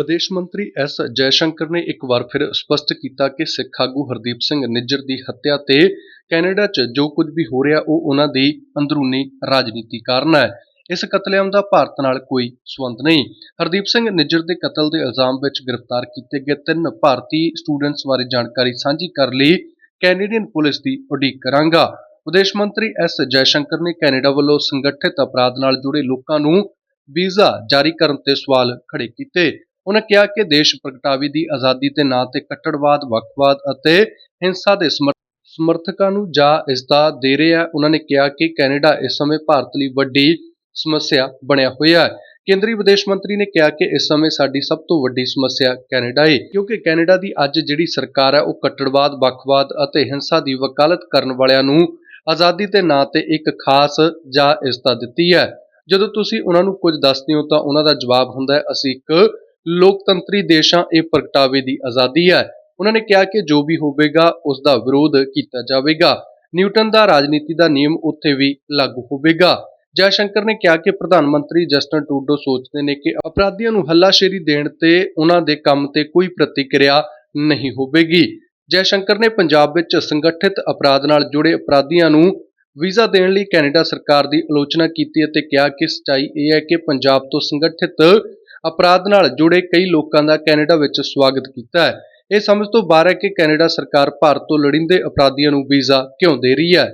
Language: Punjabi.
ਵਿਦੇਸ਼ ਮੰਤਰੀ ਐਸ ਜੈਸ਼ੰਕਰ ਨੇ ਇੱਕ ਵਾਰ ਫਿਰ ਸਪਸ਼ਟ ਕੀਤਾ ਕਿ ਸਿੱਖ ਆਗੂ ਹਰਦੀਪ ਸਿੰਘ ਨਿੱਜਰ ਦੀ ਹੱਤਿਆ ਤੇ ਕੈਨੇਡਾ 'ਚ ਜੋ ਕੁਝ ਵੀ ਹੋ ਰਿਹਾ, ਉਹ ਉਹਨਾਂ ਦੀ ਅੰਦਰੂਨੀ ਰਾਜਨੀਤੀ ਕਾਰਨ ਹੈ। ਇਸ ਕਤਲੇਆਮ ਦਾ ਭਾਰਤ ਨਾਲ ਕੋਈ ਸੰਬੰਧ ਨਹੀਂ। ਹਰਦੀਪ ਸਿੰਘ ਨਿੱਜਰ ਦੇ ਕਤਲ ਦੇ ਇਲਜ਼ਾਮ ਵਿੱਚ ਗ੍ਰਿਫਤਾਰ ਕੀਤੇ ਗਏ ਤਿੰਨ ਭਾਰਤੀ ਸਟੂਡੈਂਟਸ ਬਾਰੇ ਜਾਣਕਾਰੀ ਸਾਂਝੀ ਕਰਨ ਲਈ ਕੈਨੇਡੀਅਨ ਪੁਲਿਸ ਦੀ ਉਡੀਕ ਕਰਾਂਗਾ। ਵਿਦੇਸ਼ ਮੰਤਰੀ ਐਸ ਜੈਸ਼ੰਕਰ ਨੇ ਕੈਨੇਡਾ ਵੱਲੋਂ ਸੰਗਠਿਤ ਅਪਰਾਧ ਨਾਲ ਜੁੜੇ ਲੋਕਾਂ ਨੂੰ ਵੀਜ਼ਾ ਜਾਰੀ ਕਰਨ ਤੇ ਸਵਾਲ ਖੜੇ ਕੀਤੇ। ਉਹਨਾਂ ਕਿਹਾ ਕਿ ਦੇਸ਼ ਪ੍ਰਗਟਾਵੇ ਦੀ ਆਜ਼ਾਦੀ ਦੇ ਨਾਂ ਤੇ ਕੱਟੜਵਾਦ, ਵੱਖਵਾਦ ਅਤੇ ਹਿੰਸਾ ਦੇ ਸਮਰ- ਸਮਰਥਕਾਂ ਨੂੰ ਜਾ ਇਸ ਦੇ ਰਿਹਾ ਹੈ। ਉਹਨਾਂ ਨੇ ਕਿਹਾ ਕਿ ਕੈਨੇਡਾ ਇਸ ਸਮੇਂ ਭਾਰਤ ਲਈ ਵੱਡੀ ਸਮੱਸਿਆ ਬਣਿਆ ਹੋਇਆ ਹੈ। ਕੇਂਦਰੀ ਵਿਦੇਸ਼ ਮੰਤਰੀ ਨੇ ਕਿਹਾ ਕਿ ਇਸ ਸਮੇਂ ਸਾਡੀ ਸਭ ਤੋਂ ਵੱਡੀ ਸਮੱਸਿਆ ਕੈਨੇਡਾ ਏ, ਕਿਉਂਕਿ ਕੈਨੇਡਾ ਦੀ ਅੱਜ ਜਿਹੜੀ ਸਰਕਾਰ ਹੈ, ਉਹ ਕੱਟੜਵਾਦ, ਵੱਖਵਾਦ ਅਤੇ ਹਿੰਸਾ ਦੀ ਵਕਾਲਤ ਕਰਨ ਵਾਲਿਆਂ ਨੂੰ ਆਜ਼ਾਦੀ ਦੇ ਨਾਂ ਤੇ ਇੱਕ ਖਾਸ ਜਾ ਇਸਤਾ ਦਿੱਤੀ ਹੈ। ਜਦੋਂ ਤੁਸੀਂ ਉਹਨਾਂ ਨੂੰ ਕੁਝ ਦੱਸਦੇ ਹੋ ਤਾਂ ਉਹਨਾਂ ਦਾ ਜਵਾਬ ਹੁੰਦਾ ਹੈ, ਅਸੀਂ ਇੱਕ ਲੋਕਤੰਤਰੀ ਦੇਸ਼ਾਂ ਇਹ ਪ੍ਰਗਟਾਵੇ ਦੀ ਆਜ਼ਾਦੀ ਹੈ। ਉਹਨਾਂ ਨੇ ਕਿਹਾ ਕਿ ਜੋ ਵੀ ਹੋਵੇਗਾ ਉਸ ਦਾ ਵਿਰੋਧ ਕੀਤਾ ਜਾਵੇਗਾ। ਨਿਊਟਨ ਦਾ ਰਾਜਨੀਤੀ ਦਾ ਨਿਯਮ ਉੱਥੇ ਵੀ ਲਾਗੂ ਹੋਵੇਗਾ। ਜੈਸ਼ੰਕਰ ਨੇ ਕਿਹਾ ਕਿ ਪ੍ਰਧਾਨ ਮੰਤਰੀ ਜਸਟਨ ਟੂਡੋ ਸੋਚਦੇ ਨੇ ਕਿ ਅਪਰਾਧੀਆਂ ਨੂੰ ਹੱਲਾਸ਼ੇਰੀ ਦੇਣ ਤੇ ਉਹਨਾਂ ਦੇ ਕੰਮ ਤੇ ਕੋਈ ਪ੍ਰਤੀਕਿਰਿਆ ਨਹੀਂ ਹੋਵੇਗੀ। ਜੈਸ਼ੰਕਰ ਨੇ ਪੰਜਾਬ ਵਿੱਚ ਸੰਗਠਿਤ ਅਪਰਾਧ ਨਾਲ ਜੁੜੇ ਅਪਰਾਧੀਆਂ ਨੂੰ ਵੀਜ਼ਾ ਦੇਣ ਲਈ ਕੈਨੇਡਾ ਸਰਕਾਰ ਦੀ ਆਲੋਚਨਾ ਕੀਤੀ ਅਤੇ ਕਿਹਾ ਕਿ ਸਚਾਈ ਇਹ ਹੈ ਕਿ ਪੰਜਾਬ ਤੋਂ ਸੰਗਠਿਤ ਅਪਰਾਧ ਨਾਲ ਜੁੜੇ ਕਈ ਲੋਕਾਂ ਦਾ ਕੈਨੇਡਾ ਵਿੱਚ ਸਵਾਗਤ ਕੀਤਾ ਹੈ। ਇਹ ਸਮਝ ਤੋਂ ਬਾਹਰ ਹੈ ਕਿ ਕੈਨੇਡਾ ਸਰਕਾਰ ਭਾਰਤ ਤੋਂ ਲੜਿੰਦੇ ਅਪਰਾਧੀਆਂ ਨੂੰ ਵੀਜ਼ਾ ਕਿਉਂ ਦੇ ਰਹੀ ਹੈ।